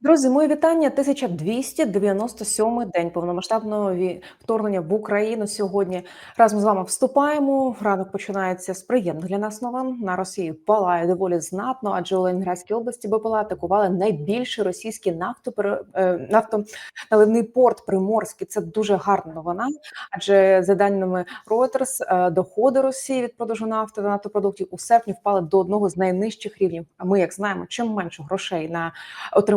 Друзі, мої вітання. 1297 день повномасштабного вторгнення в Україну сьогодні. Разом з вами вступаємо. Ранок починається з приємних для нас новин. На Росії палає доволі знатно, адже у Ленінградській області БПЛА атакували найбільший російський нафтопере- е, нафтоналивний порт Приморський. Це дуже гарна новина. Адже за даними Reuters, е, доходи Росії від продажу нафти та нафтопродуктів у серпні впали до одного з найнижчих рівнів. А ми, як знаємо, чим менше грошей на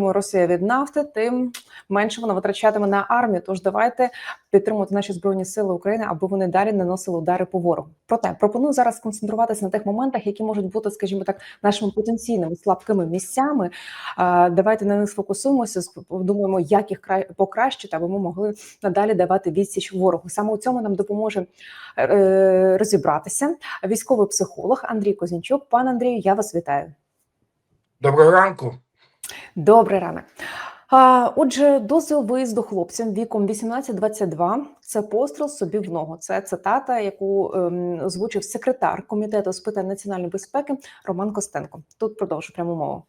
отримує Росія від нафти, тим менше вона витрачатиме на армію. Тож давайте підтримувати наші збройні сили України, аби вони далі наносили удари по ворогу. Проте пропоную зараз сконцентруватися на тих моментах, які можуть бути, скажімо так, нашими потенційними слабкими місцями. Давайте на них сфокусуємося, думаємо, як їх покращити, аби ми могли надалі давати відсіч ворогу. Саме у цьому нам допоможе е, розібратися. Військовий психолог Андрій Козінчук. Пан Андрію, я вас вітаю. Доброго ранку. Добрий ранок. Отже, дозвіл виїзду хлопцям віком 18-22 – це постріл собі в ногу. Це цитата, яку ем, озвучив секретар комітету з питань національної безпеки Роман Костенко. Тут продовжу пряму мову.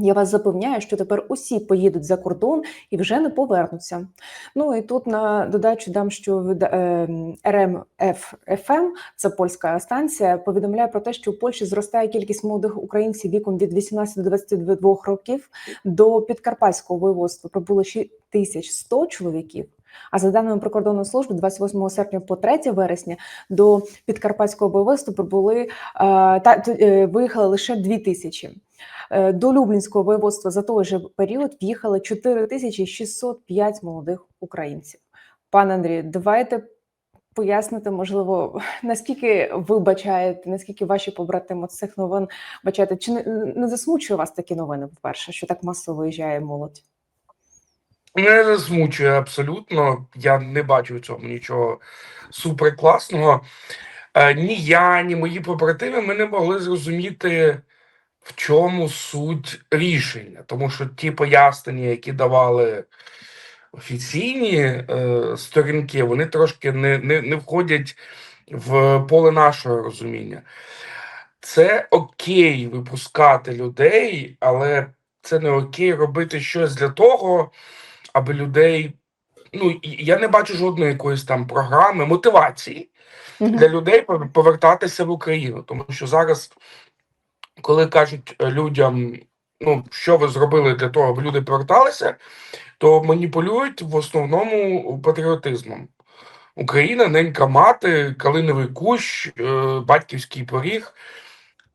Я вас запевняю, що тепер усі поїдуть за кордон і вже не повернуться. Ну і тут на додачу дам, що від е, РМФ-ФМ, це польська станція, повідомляє про те, що у Польщі зростає кількість молодих українців віком від 18 до 22 років. До підкарпатського воєводства прибуло 6100 чоловіків. А за даними прикордонної служби, 28 серпня по 3 вересня до підкарпатського воєводства прибули е, та е, виїхали лише 2 тисячі. Е, До Люблінського воєводства за той же період в'їхали 4605 молодих українців. Пане Андрію, давайте пояснити, можливо, наскільки ви бачаєте, наскільки ваші побратими цих новин бачаєте, чи не, не засмучує вас такі новини, по-перше, що так масово виїжджає молодь? Не засмучує абсолютно. Я не бачу в цьому нічого суперкласного. Е, ні я, ні мої побратими ми не могли зрозуміти, в чому суть рішення. Тому що ті пояснення, які давали офіційні е, сторінки, вони трошки не, не, не входять в поле нашого розуміння. Це окей випускати людей, але це не окей робити щось для того, аби людей. Ну, я не бачу жодної якоїсь там програми, мотивації для людей повертатися в Україну. Тому що зараз, коли кажуть е, людям, ну, що ви зробили для того, аби люди поверталися, то маніпулюють в основному патріотизмом. Україна, ненька мати, калиновий кущ, е, батьківський поріг.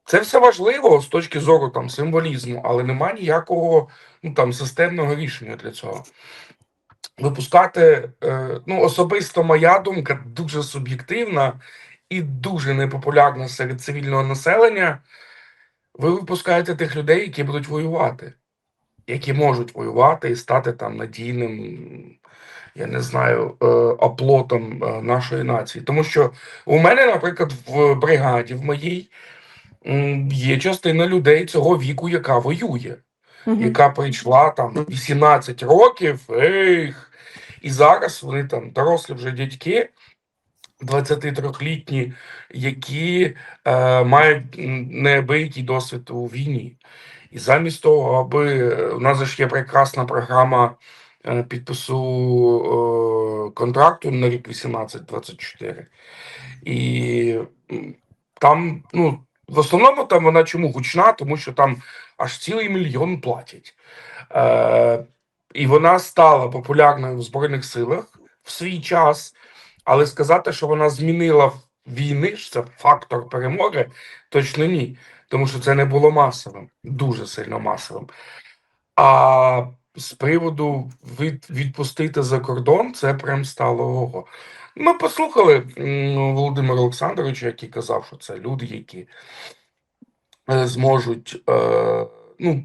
Це все важливо з точки зору там символізму, але немає ніякого ну там системного рішення для цього. Випускати, е, ну особисто моя думка дуже суб'єктивна і дуже непопулярна серед цивільного населення. Ви випускаєте тих людей, які будуть воювати, які можуть воювати і стати там надійним, я не знаю, е, оплотом е, нашої нації. Тому що у мене, наприклад, в бригаді в моїй є частина людей цього віку, яка воює яка прийшла там 18 років, ех, і зараз вони там дорослі вже дядьки, 23-літні, які е, мають неабиякий досвід у війні. І замість того, аби у нас же ж є прекрасна програма е, підпису е, контракту на рік 18-24. І там, ну, в основному там вона чому гучна, тому що там аж цілий мільйон платять. Е, і вона стала популярною в Збройних силах в свій час, але сказати, що вона змінила війни, що це фактор перемоги, точно ні. Тому що це не було масовим, дуже сильно масовим. А з приводу від, відпустити за кордон, це прям стало ого. Ми послухали Володимира Олександровича, який казав, що це люди, які е, зможуть е, ну,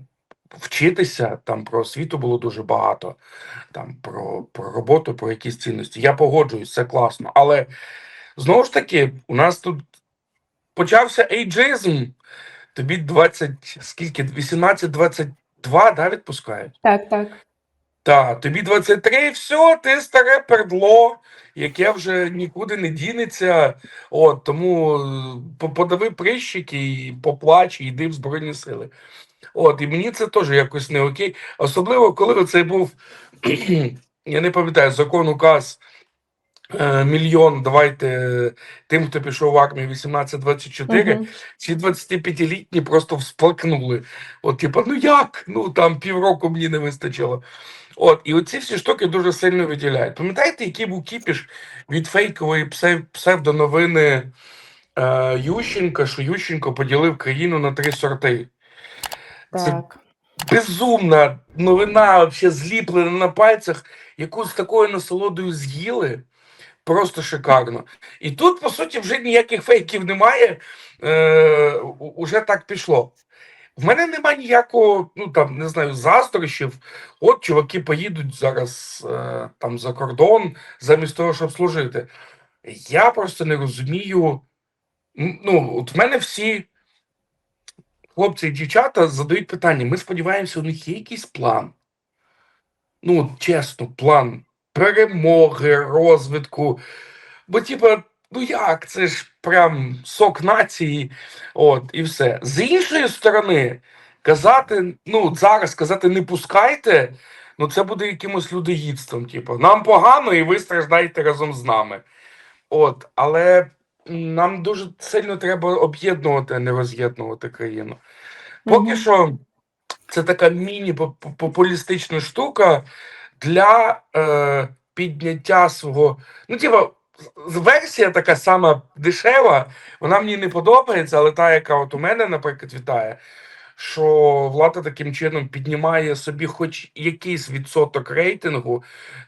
вчитися. Там про освіту було дуже багато, там про, про роботу, про якісь цінності. Я погоджуюсь, це класно. Але знову ж таки, у нас тут почався ейджизм. Тобі 20, скільки? 18-22, да, відпускають? Так, так. Так, тобі 23, все, ти старе пердло, яке вже нікуди не дінеться. От, тому е, подави прищики і поплач, і йди в Збройні Сили. От, і мені це теж якось не окей. Особливо, коли це був, я не пам'ятаю, закон указ е, мільйон, давайте е, тим, хто пішов в армію 18-24, Мгм. ці 25-літні просто всплакнули. От, типу, ну як? Ну там півроку мені не вистачило. От, і оці всі штуки дуже сильно виділяють. Пам'ятаєте, який був кіпіш від фейкової псев- псевдоновини е, Ющенка, що Ющенко поділив країну на три сорти? Це Так. безумна новина, взагалі зліплена на пальцях, яку з такою насолодою з'їли. Просто шикарно. І тут, по суті, вже ніяких фейків немає. Е, уже так пішло. В мене немає ніякого, ну там не знаю, заздрощів. От чуваки поїдуть зараз е, там за кордон, замість того, щоб служити. Я просто не розумію. Ну, от в мене всі хлопці і дівчата задають питання. Ми сподіваємося, у них є якийсь план. Ну, чесно, план перемоги, розвитку. Бо, типа, ну як, це ж прям сок нації, от, і все. З іншої сторони, казати, ну, зараз казати не пускайте, ну це буде якимось людоїдством. Типу, нам погано, і ви страждаєте разом з нами. От, але нам дуже сильно треба об'єднувати, а не роз'єднувати країну. Поки Мгм. що це така міні-популістична штука для е, підняття свого. Ну, типа, версія така сама дешева, вона мені не подобається, але та, яка от у мене, наприклад, вітає, що влада таким чином піднімає собі хоч якийсь відсоток рейтингу,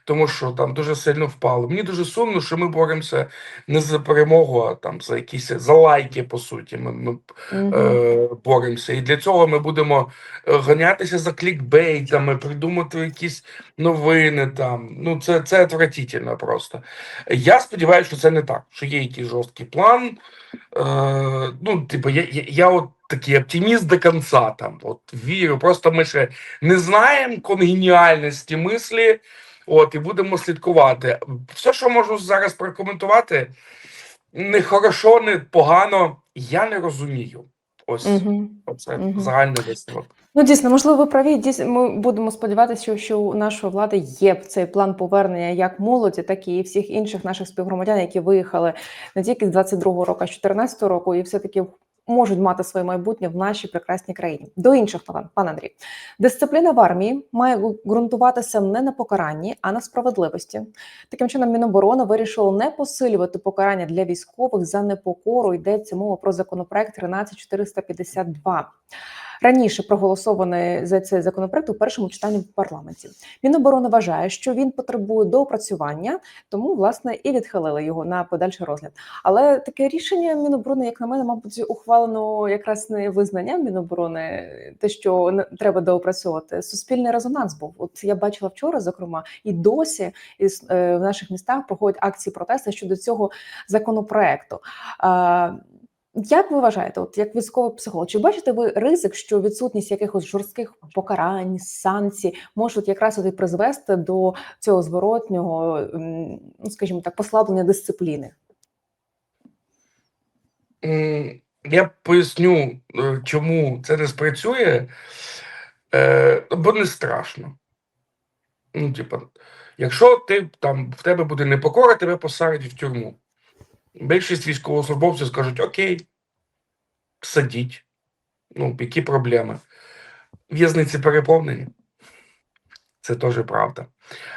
тому що там дуже сильно впало. Мені дуже сумно, що ми боремося не за перемогу, а там за якісь за лайки, по суті. Ми, ми Мгм. е, боремося. І для цього ми будемо е, ганятися за клікбейтами, придумати якісь новини там. Ну, це, це отвратительно просто. Я сподіваюся, що це не так, що є якийсь жорсткий план. Е, ну, типу, я, я, я от такий оптиміст до кінця там. От вірю. Просто ми ще не знаємо конгеніальності мислі. От, і будемо слідкувати. Все, що можу зараз прокоментувати, не хорошо, не погано. Я не розумію. Ось Мгм. це Мгм. загальний висновок. Ну, дійсно, можливо, ви праві. Дійсно, ми будемо сподіватися, що, що у нашої влади є цей план повернення як молоді, так і всіх інших наших співгромадян, які виїхали не тільки з 22-го року, а з 14-го року, і все-таки можуть мати своє майбутнє в нашій прекрасній країні. До інших новин, пан Андрій. Дисципліна в армії має ґрунтуватися не на покаранні, а на справедливості. Таким чином, Міноборони вирішило не посилювати покарання для військових за непокору. Йдеться мова про законопроект 13452. Раніше проголосований за цей законопроект у першому читанні в парламенті. Міноборони вважає, що він потребує доопрацювання, тому власне і відхилили його на подальший розгляд. Але таке рішення Міноборони, як на мене, мабуть, ухвалено якраз не визнанням Міноборони, те, що не треба доопрацьовувати. Суспільний резонанс був. От я бачила вчора, зокрема, і досі із е, в наших містах проходять акції протесту щодо цього законопроекту. Як ви вважаєте, от як військовий психолог, чи бачите ви ризик, що відсутність якихось жорстких покарань, санкцій можуть якраз і призвести до цього зворотнього, ну скажімо так, послаблення дисципліни? Я поясню, е, чому це не спрацює, е, бо не страшно. Ну, типа, якщо ти там в тебе буде непокора, тебе посадять в тюрму. Більшість військовослужбовців скажуть: Окей, садіть. Ну, які проблеми? В'язниці переповнені. Це теж правда.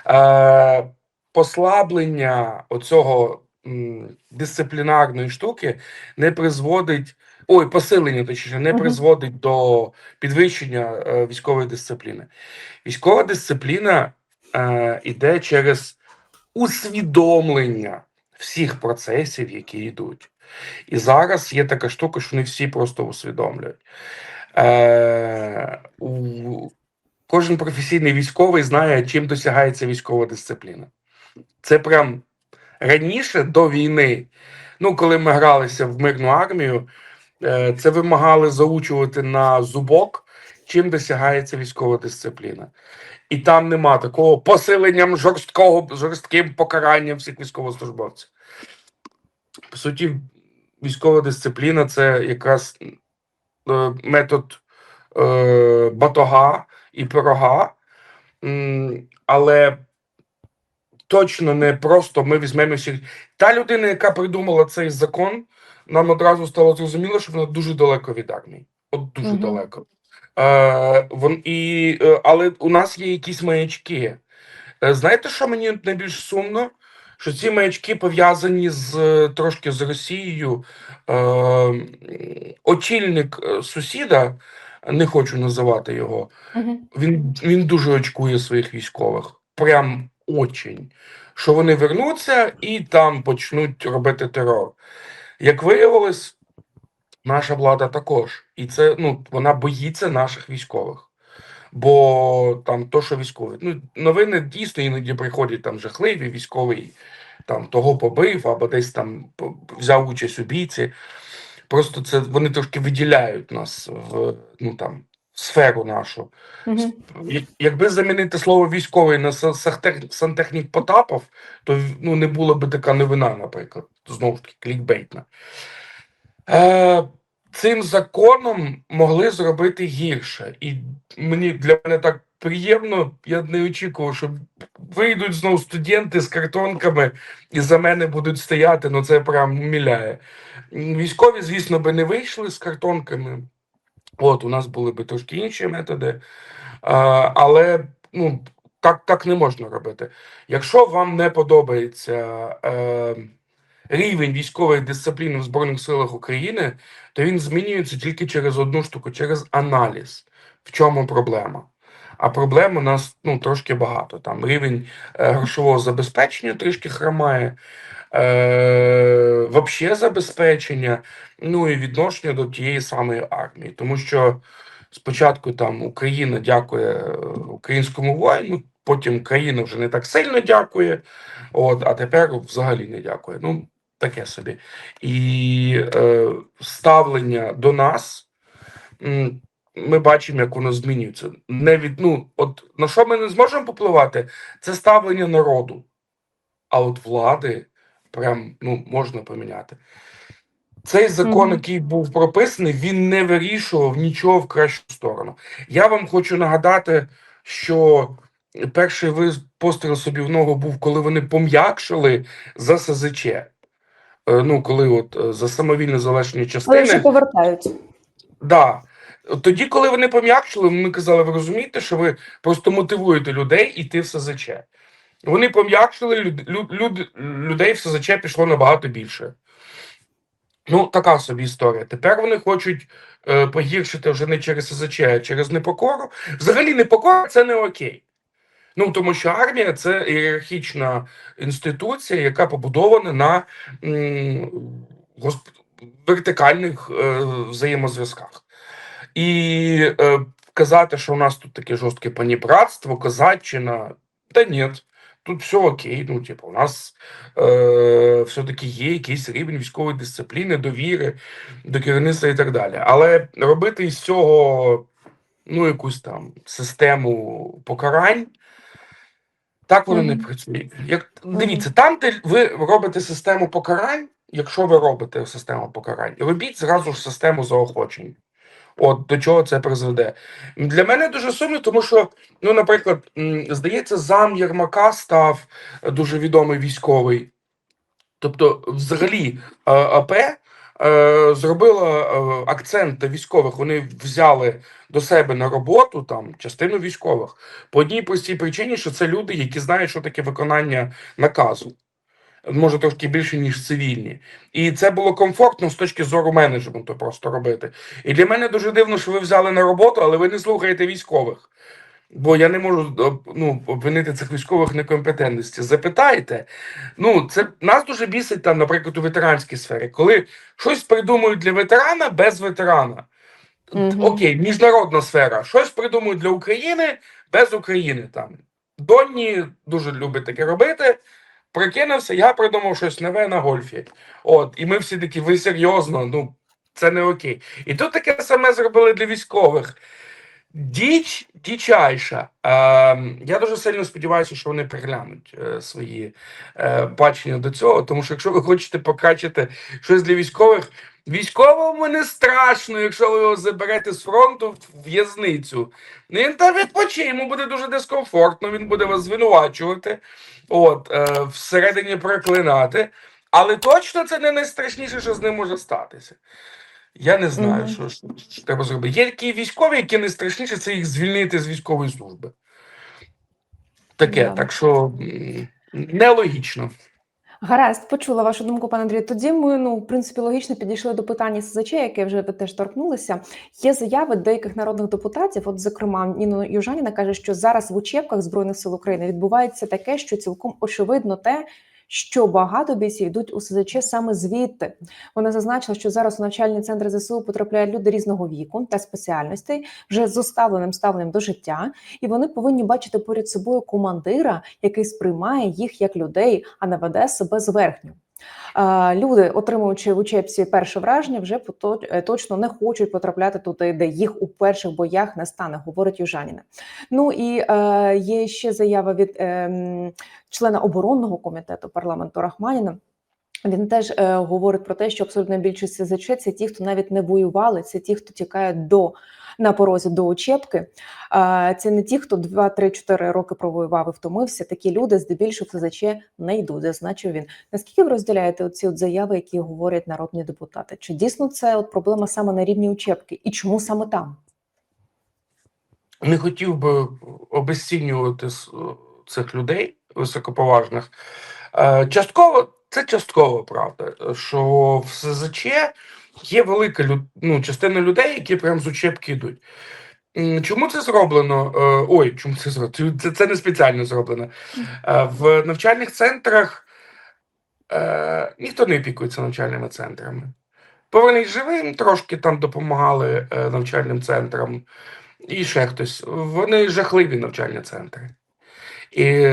Е, послаблення оцього м, дисциплінарної штуки не призводить. Ой, посилення, точніше, не призводить до підвищення е, військової дисципліни. Військова дисципліна е, іде через усвідомлення всіх процесів, які йдуть. І зараз є така штука, що не всі просто усвідомлюють. Е, у, кожен професійний військовий знає, чим досягається військова дисципліна. Це прям раніше до війни, ну коли ми гралися в мирну армію, е, це вимагали заучувати на зубок, чим досягається військова дисципліна. І там нема такого посиленням жорсткого, жорстким покаранням всіх військовослужбовців. По суті, військова дисципліна це якраз е, метод е, батога і пирога, але точно не просто ми візьмемо всіх. Та людина, яка придумала цей закон, нам одразу стало зрозуміло, що вона дуже далеко від армії. От дуже Мгм. далеко. Е, вон, і, е, але у нас є якісь маячки. Е, Знаєте, що мені найбільш сумно? Що ці маячки пов'язані з е, трошки з Росією. Е, очільник сусіда, не хочу називати його, Мгм. він, він дуже очкує своїх військових. Прям очень. Що вони вернуться і там почнуть робити терор. Як виявилось, наша влада також. І це ну, вона боїться наших військових. Бо там то, що військові. Ну, новини дійсно іноді приходять там жахливі, військовий там того побив, або десь там взяв участь у бійці. Просто це вони трошки виділяють нас в ну там сферу нашу. Мгм. Я- Якби замінити слово військовий на сантехнік Потапов, то ну, не була би така новина, наприклад, знову ж таки, клікбейтна. Е, цим законом могли зробити гірше. І мені для мене так приємно, я не очікував, що вийдуть знову студенти з картонками і за мене будуть стояти. Ну це прям міляє. Військові, звісно, би не вийшли з картонками. От, у нас були би трошки інші методи. А, але ну, так, так не можна робити. Якщо вам не подобається е, рівень військової дисципліни в Збройних силах України, то він змінюється тільки через одну штуку, через аналіз. В чому проблема? А проблем у нас ну, трошки багато. Там рівень е, грошового забезпечення трішки хромає, е, вообще забезпечення, ну і відношення до тієї самої армії. Тому що спочатку там Україна дякує е, українському воїну, потім країна вже не так сильно дякує, от, а тепер взагалі не дякує. Ну, таке собі. І е, ставлення до нас. Ми бачимо, як воно змінюється. Не від, ну, от, на що ми не зможемо попливати, це ставлення народу. А от влади прям ну, можна поміняти. Цей закон, Мгм. який був прописаний, він не вирішував нічого в кращу сторону. Я вам хочу нагадати, що перший постріл собі в ногу був, коли вони пом'якшили за СЗЧ. Е, Ну, коли от е, за самовільне Але частини. вже повертають. Да. Тоді, коли вони пом'якшили, ми казали, ви розумієте, що ви просто мотивуєте людей йти в СЗЧ. Вони пом'якшили, люд, люд, людей в СЗЧ пішло набагато більше. Ну, така собі історія. Тепер вони хочуть е, погіршити вже не через СЗЧ, а через непокору. Взагалі, непокора це не окей. Ну, тому що армія це ієрархічна інституція, яка побудована на вертикальних е, взаємозв'язках. І е, казати, що у нас тут таке жорстке панібратство, козаччина, та ні, тут все окей. Ну, типу, у нас е, все-таки є якийсь рівень військової дисципліни, довіри до керівництва і так далі. Але робити із цього ну, якусь там систему покарань. Так воно не працює. Як дивіться, там, де ви робите систему покарань, якщо ви робите систему покарань, робіть зразу ж систему заохочень. От до чого це призведе. Для мене дуже сумно, тому що, ну, наприклад, здається, зам Єрмака став дуже відомий військовий. Тобто, взагалі, АП зробила е, акцент військових. Вони взяли до себе на роботу там частину військових по одній простій причині, що це люди, які знають, що таке виконання наказу. Може трошки більше, ніж цивільні. І це було комфортно з точки зору менеджменту просто робити. І для мене дуже дивно, що ви взяли на роботу, але ви не слухаєте військових. Бо я не можу ну, обвинити цих військових некомпетентності. Запитайте. Ну, це нас дуже бісить там, наприклад, у ветеранській сфері, коли щось придумують для ветерана без ветерана. Мгм. Окей, міжнародна сфера. Щось придумують для України без України. Там Донні дуже любить таке робити. Прикинувся, я придумав щось нове на гольфі. От, і ми всі такі, ви серйозно, ну це не окей. І тут таке саме зробили для військових. Діч дічайша. Е, я дуже сильно сподіваюся, що вони переглянуть е, свої е, бачення до цього. Тому що якщо ви хочете покачати щось для військових, військовому не страшно, якщо ви його заберете з фронту в в'язницю. Він там відпочине, йому буде дуже дискомфортно, він буде вас звинувачувати, от, всередині проклинати. Але точно це не найстрашніше, що з ним може статися. Я не знаю, що, що, що треба зробити. Є такі військові, які найстрашніше це їх звільнити з військової служби. Таке, так що нелогічно. Гаразд, почула вашу думку, пане Андрію. Тоді ми, ну, в принципі, логічно підійшли до питання СЗЧ, яке вже ви теж торкнулися. Є заяви деяких народних депутатів. От, зокрема, Ніна Южаніна каже, що зараз в учебках збройних сил України відбувається таке, що цілком очевидно те. Що багато бійців йдуть у СЗЧ саме звідти. Вона зазначила, що зараз у навчальні центри ЗСУ потрапляють люди різного віку та спеціальностей, вже з уставленим ставленням до життя, і вони повинні бачити поряд собою командира, який сприймає їх як людей, а не веде себе зверхньо. Люди, отримуючи в учебці перше враження, вже е, точно не хочуть потрапляти туди, де їх у перших боях не стане, говорить Южаніна. Ну і е, є ще заява від е, члена оборонного комітету парламенту Рахманіна. Він теж е, говорить про те, що абсолютна більшість СЗЧ – це ті, хто навіть не воювали, це ті, хто тікають до на порозі до учебки. Це не ті, хто 2, 3, 4 роки провоював і втомився. Такі люди здебільшого в не йдуть, зазначив він. Наскільки ви розділяєте оці от заяви, які говорять народні депутати? Чи дійсно це от проблема саме на рівні учебки? І чому саме там? Не хотів би обезцінювати цих людей високоповажних. Е, Частково це частково правда, що в СЗЧ є велика ну, частина людей, які прям з учебки йдуть. Чому це зроблено? Е, Ой, чому це зроблено? Це, це не спеціально зроблено. Е, В навчальних центрах е, ніхто не опікується навчальними центрами. Повернись живим, трошки там допомагали навчальним центрам, і ще хтось. Вони жахливі навчальні центри. І,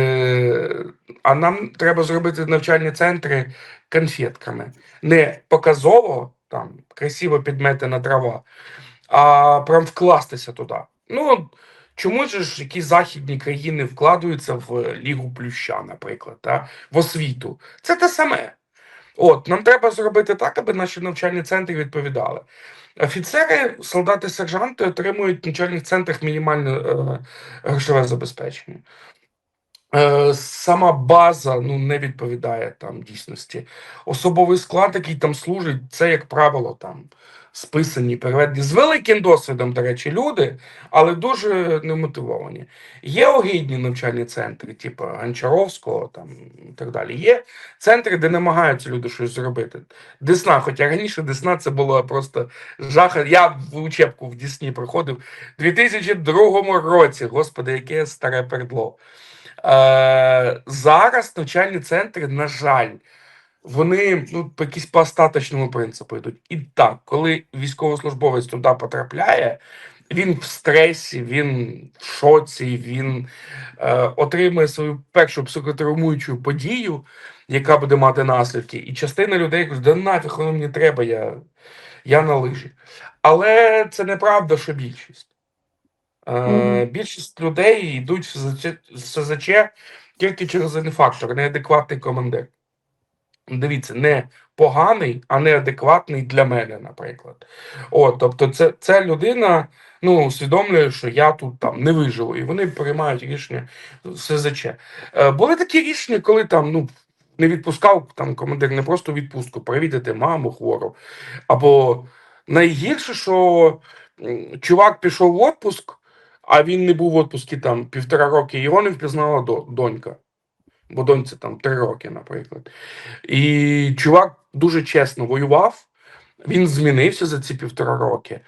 а нам треба зробити навчальні центри конфетками. Не показово, там, красиво підметена трава, а прям вкластися туди. Ну, чому ж якісь західні країни вкладаються в Лігу Плюща, наприклад, та? в освіту? Це те саме. От, нам треба зробити так, аби наші навчальні центри відповідали. Офіцери, солдати, сержанти отримують в навчальних центрах мінімальне е, грошове забезпечення. Е, сама база ну, не відповідає там дійсності. Особовий склад, який там служить, це, як правило, там списані, переведені з великим досвідом, до речі, люди, але дуже немотивовані. Є огидні навчальні центри, типу Гончаровського там, і так далі. Є центри, де намагаються люди щось зробити. Десна, хоча раніше Десна це було просто жах. Я в учебку в Десні проходив у 2002 році. Господи, яке старе пердло. Е, зараз навчальні центри, на жаль, вони ну, по якісь по остаточному принципу йдуть. І так, коли військовослужбовець туди потрапляє, він в стресі, він в шоці, він е, отримує свою першу психотравмуючу подію, яка буде мати наслідки. І частина людей каже, да нафіг воно мені треба, я, я на лижі. Але це неправда, що більшість. Е. Більшість людей йдуть в СЗЧ, в СЗЧ тільки через один фактор неадекватний командир. Дивіться, не поганий, а неадекватний для мене, наприклад. От, тобто, це, це людина ну, усвідомлює, що я тут там не виживу, і вони приймають рішення в СЗЧ. Е, були такі рішення, коли там ну, не відпускав там командир не просто відпустку, провідати маму хвору. Або найгірше, що чувак пішов в отпуск, а він не був в отпуску там півтора роки, його не впізнала до, донька. Бо доньці там три роки, наприклад. І чувак дуже чесно воював, він змінився за ці півтора роки,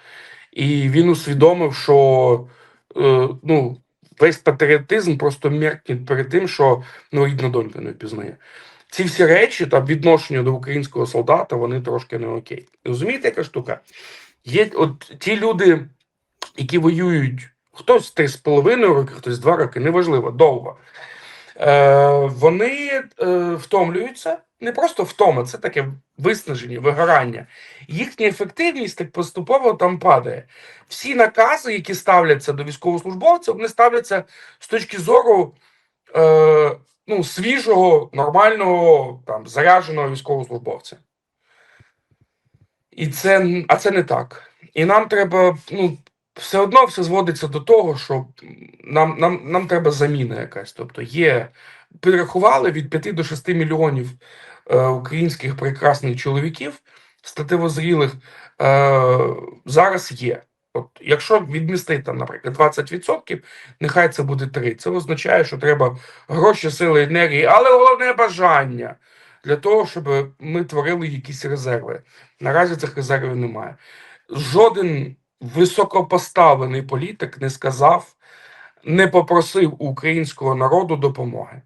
і він усвідомив, що е, ну, весь патріотизм просто меркне перед тим, що ну, рідна донька не впізнає. Ці всі речі та відношення до українського солдата, вони трошки не окей. Розумієте, яка штука? Є от ті люди, які воюють, хтось три з половиною роки, хтось два роки, неважливо, довго. Е, вони е, втомлюються, не просто втома, це таке виснаження, вигорання. Їхня ефективність так поступово там падає. Всі накази, які ставляться до військовослужбовців, вони ставляться з точки зору е, ну, свіжого, нормального, там, зарядженого військовослужбовця. І це, а це не так. І нам треба, ну, все одно все зводиться до того, що нам, нам, нам треба заміна якась. Тобто є, підрахували від 5 до 6 мільйонів е, українських прекрасних чоловіків, статевозрілих, е, зараз є. От, якщо відмістити там, наприклад, 20%, нехай це буде 3. Це означає, що треба гроші, сили, енергії, але головне бажання для того, щоб ми творили якісь резерви. Наразі цих резервів немає. Жоден високопоставлений політик не сказав, не попросив у українського народу допомоги.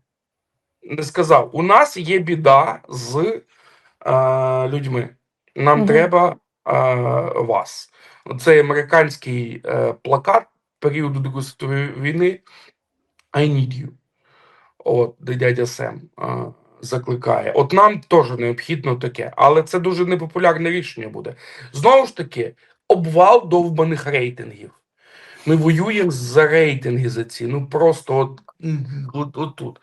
Не сказав: у нас є біда з е, людьми. Нам Мгм. треба е, вас. Цей американський е, плакат періоду Другої світової війни I need you. От, де дядя Сем е, закликає. От нам теж необхідно таке, але це дуже непопулярне рішення буде. Знову ж таки, обвал довбаних рейтингів. Ми воюємо за рейтинги за ці. Ну просто от, от, от тут.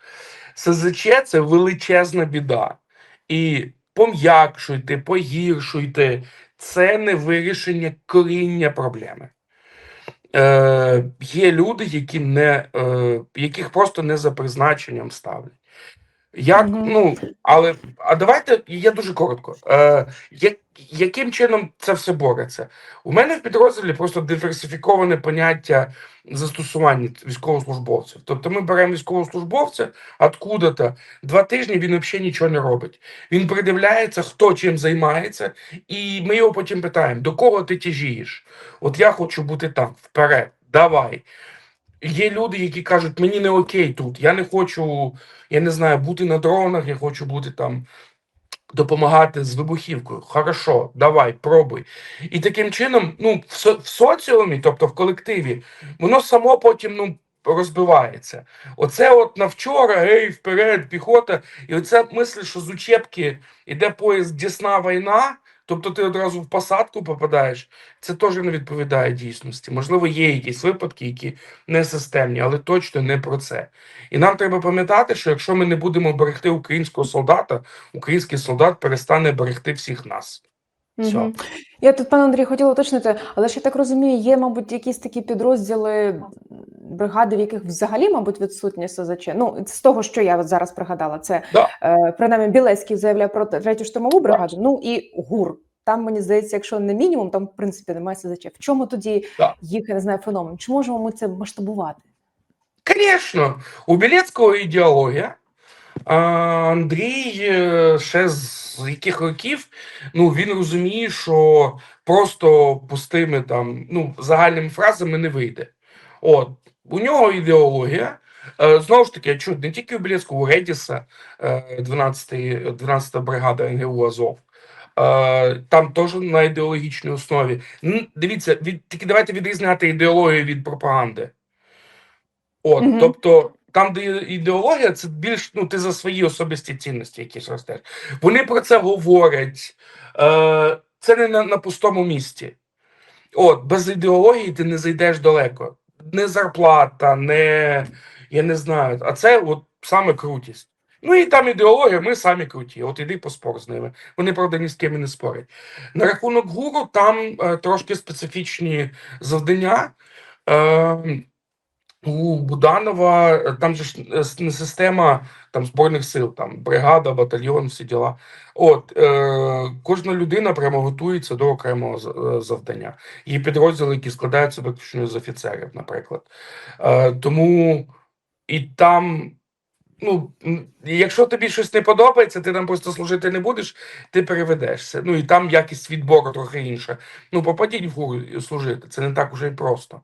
СЗЧ це величезна біда. І пом'якшуйте, погіршуйте. Це не вирішення коріння проблеми. Е, є люди, які не, е, яких просто не за призначенням ставлять. Як, ну, але а давайте я дуже коротко. Е, як, яким чином це все бореться? У мене в підрозділі просто диверсифіковане поняття застосування військовослужбовців. Тобто ми беремо військовослужбовця откуда-то, два тижні він взагалі нічого не робить. Він придивляється, хто чим займається, і ми його потім питаємо: до кого ти тяжієш? От я хочу бути там, вперед, давай. Є люди, які кажуть, мені не окей тут, я не хочу, я не знаю, бути на дронах, я хочу бути там, допомагати з вибухівкою. Хорошо, давай, пробуй. І таким чином, ну, в, со- в соціумі, тобто в колективі, воно само потім ну, розбивається. Оце от на вчора, гей, вперед, піхота. І оце мисль, що з учебки іде поїзд Дісна війна, тобто ти одразу в посадку попадаєш, це теж не відповідає дійсності. Можливо, є якісь випадки, які не системні, але точно не про це. І нам треба пам'ятати, що якщо ми не будемо берегти українського солдата, український солдат перестане берегти всіх нас. Все. Я тут, пане Андрій, хотіла уточнити, але ж я так розумію, є, мабуть, якісь такі підрозділи бригади, в яких взагалі, мабуть, відсутні СЗЧ. Ну, з того, що я от зараз пригадала, це Да. е, принаймні Білецький заявляв про третю штурмову бригаду. Ну і ГУР. Там мені здається, якщо не мінімум, там в принципі немає СЗЧ. В чому тоді Да. їх я не знаю феномен? Чи можемо ми це масштабувати? Конечно, у Білецького ідеологія. А Андрій е, ще з яких років ну він розуміє, що просто пустими там ну загальними фразами не вийде. От у нього ідеологія. Е, Знову ж таки, я чую, не тільки у Білецького, у Редіса, 12 12 бригада НГУ Азов. Е, Там теж на ідеологічній основі. Дивіться, від, тільки давайте відрізняти ідеологію від пропаганди. От, Мгм. тобто, там, де ідеологія, це більш ну, ти за свої особисті цінності якісь ростеш. Вони про це говорять. Е, це не на, на пустому місці. От, без ідеології ти не зайдеш далеко. Не зарплата, не я не знаю. А це от саме крутість. Ну і там ідеологія, ми самі круті. От іди поспор з ними. Вони, правда, ні з ким і не спорять. На рахунок гуру там е, трошки специфічні завдання. Е, у Буданова е, там же ж е, не система там збройних сил, там бригада, батальйон, всі діла. От е, кожна людина прямо готується до окремого е, завдання. Є підрозділи, які складаються виключно з офіцерів, наприклад. Е, тому і там. Ну, якщо тобі щось не подобається, ти там просто служити не будеш, ти переведешся. Ну і там якість відбору трохи інша. Ну, попадіть в гуру служити. Це не так уже і просто.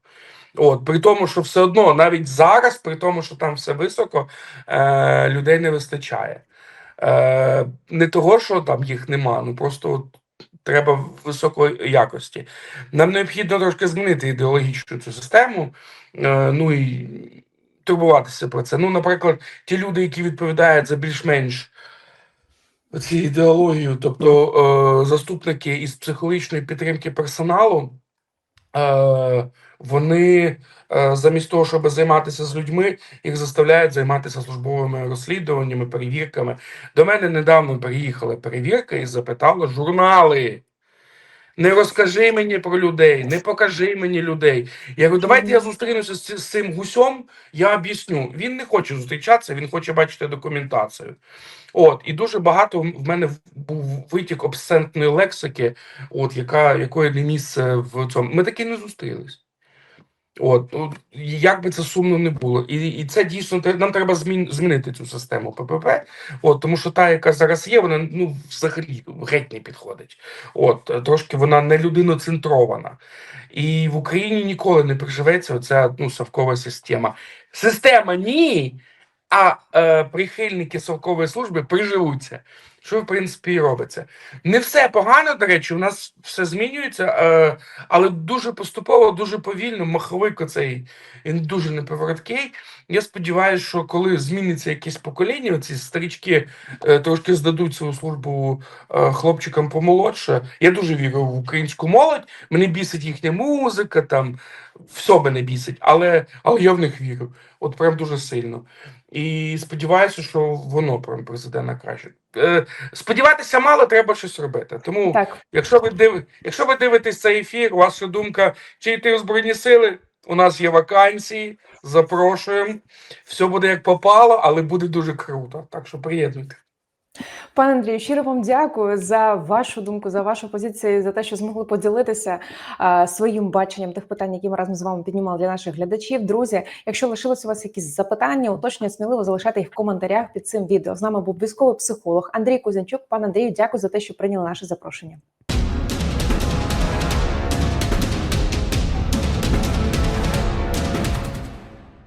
От, при тому, що все одно, навіть зараз, при тому, що там все високо, е, людей не вистачає. Е, не того, що там їх нема, ну просто от, треба високої якості. Нам необхідно трошки змінити ідеологічну цю систему. Е, ну і турбуватися про це. Ну, наприклад, ті люди, які відповідають за більш-менш ці ідеологію, тобто е, заступники із психологічної підтримки персоналу, е, вони е, замість того, щоб займатися з людьми, їх заставляють займатися службовими розслідуваннями, перевірками. До мене недавно приїхала перевірка і запитала журнали. Не розкажи мені про людей, не покажи мені людей. Я говорю, давайте я зустрінуся з, цим гусьом, я об'ясню. Він не хоче зустрічатися, він хоче бачити документацію. От, і дуже багато в мене був витік обсцентної лексики, от, яка, якої не місце в цьому. Ми таки не зустрілись. От, ну, як би це сумно не було. І, і це дійсно нам треба змін, змінити цю систему ППП. От, тому що та, яка зараз є, вона ну, взагалі геть не підходить. От, трошки вона не людиноцентрована. І в Україні ніколи не приживеться оця ну, совкова система. Система ні, а е, прихильники совкової служби приживуться. Що, в принципі, і робиться. Не все погано, до речі, у нас все змінюється, е, але дуже поступово, дуже повільно, маховик оцей він дуже неповороткий. Я сподіваюся, що коли зміниться якесь покоління, ці старічки е, трошки здадуть свою службу е, хлопчикам помолодше. Я дуже вірю в українську молодь. Мене бісить їхня музика, там все мене бісить, але, але я в них вірю. От прям дуже сильно. І сподіваюся, що воно призведе на краще. Е, сподіватися мало, треба щось робити. Тому, Так, якщо ви див... якщо ви дивитесь цей ефір, ваша думка, чи йти у Збройні Сили, у нас є вакансії, запрошуємо. Все буде як попало, але буде дуже круто. Так що приєднуйте. Пане Андрію, щиро вам дякую за вашу думку, за вашу позицію, за те, що змогли поділитися а, своїм баченням тих питань, які ми разом з вами піднімали для наших глядачів. Друзі, якщо лишилось у вас якісь запитання, уточнення, сміливо залишайте їх в коментарях під цим відео. З нами був військовий психолог Андрій Кузянчук. Пане Андрію, дякую за те, що прийняли наше запрошення.